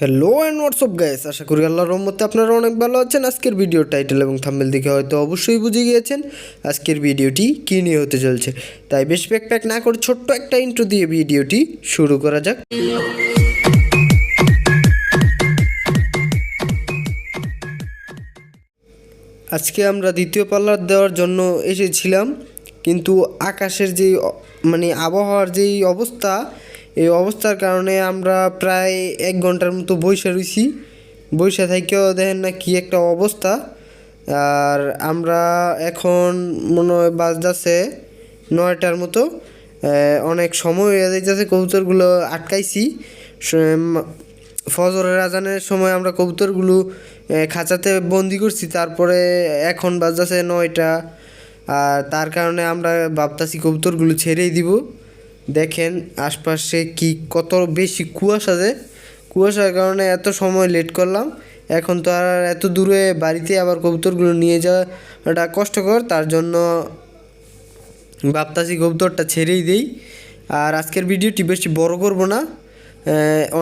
Hello and WhatsApp guys আশা করি আল্লাহর রহমতে আপনারা অনেক ভালো আছেন। আজকের ভিডিও টাইটেল এবং থাম্বেল দেখে হয়তো অবশ্যই বুঝে গিয়েছেন আজকের ভিডিওটি কী নিয়ে হতে চলছে। তাই বেশ প্যাক প্যাক না করে ছোট্ট একটা ইন্ট্রো দিয়ে ভিডিওটি শুরু করা যাক। আজকে আমরা দ্বিতীয় পাল্লার দেওয়ার জন্য এসেছিলাম। কিন্তু আকাশের যেই মানে আবহাওয়ার যেই অবস্থা এই অবস্থার কারণে আমরা প্রায় এক ঘণ্টার মতো বসে রয়েছি বসে থেকেও দেখেন না কি একটা অবস্থা। আর আমরা এখন মনে হয় বাজতেছে নয়টার মতো। অনেক সময় হয়ে যাইতেছে, কবুতরগুলো আটকাইছি। ফজরের আজানের সময় আমরা কবুতরগুলো খাঁচাতে বন্দি করছি, তারপরে এখন বাজতেছে নয়টা। আর তার কারণে আমরা ভাবতাছি কবুতরগুলো ছেড়েই দিব। দেখেন আশপাশে কি কত বেশি কুয়াশা যে। কুয়াশার কারণে এত সময় লেট করলাম। এখন তো আর এত দূরে বাড়িতে আবার কবুতরগুলো নিয়ে যাওয়াটা কষ্টকর। তার জন্য ভাবতাছি কবুতরটা ছেড়েই দেই। আর আজকের ভিডিওটি বেশি বড় করব না।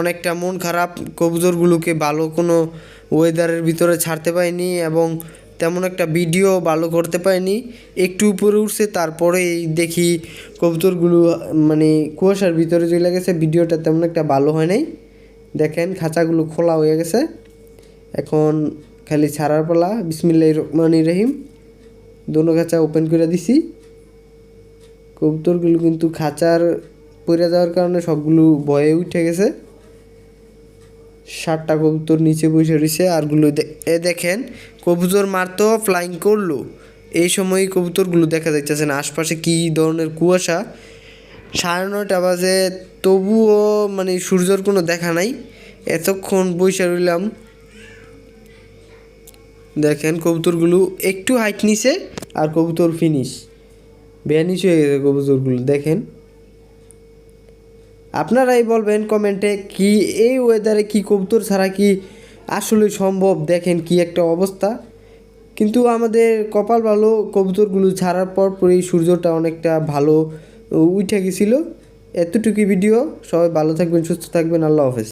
অনেকটা মন খারাপ। কবুতরগুলোকে ভালো কোনো ওয়েদারের ভিতরে ছাড়তে পারিনি এবং তেমন একটা ভিডিও ভালো করতে পারিনি। একটু উপরে উঠছে তারপরেই দেখি কবুতরগুলো মানে কুয়াশার ভিতরে চলে গেছে। ভিডিওটা তেমন একটা ভালো হয় নাই। দেখেন, খাঁচাগুলো খোলা হয়ে গেছে। এখন খালি ছাড়ার পালা। বিসমিল্লাহ রহমান রহিম। দোনো খাঁচা ওপেন করে দিছি। কবুতরগুলো কিন্তু খাঁচার পড়ে যাওয়ার কারণে সবগুলো ভয়ে উঠে গেছে। ষাটটা কবুতর নিচে বসে রয়েছে, আরগুলো এ দেখেন, কবুতর মারতো ফ্লাইং করল। এই সময় কবুতরগুলো দেখা যাচ্ছে না। আশপাশে কী ধরনের কুয়াশা? সাড়ে নয়টা বাজে, তবুও মানে সূর্যর কোনো দেখা নাই। এতক্ষণ বসে রইলাম। দেখেন কবুতরগুলো একটু হাইট নিছে, আর কবুতর ফিনিশ ভ্যানিশ হয়ে গেছে কবুতরগুলো, দেখেন। আপনারাই বলবেন কমেন্টে কি এই ওয়েদারে কি কবুতর ছাড়া কি আসলে সম্ভব? দেখেন কি একটা অবস্থা। কিন্তু আমাদের কপাল ভালো, কবুতরগুলো ছাড়ার পর পরেই সূর্যটা অনেকটা ভালো, উঠে গেছিল। এতটুকু ভিডিও সবাই ভালো থাকবেন, সুস্থ থাকবেন। আল্লাহ হাফেজ।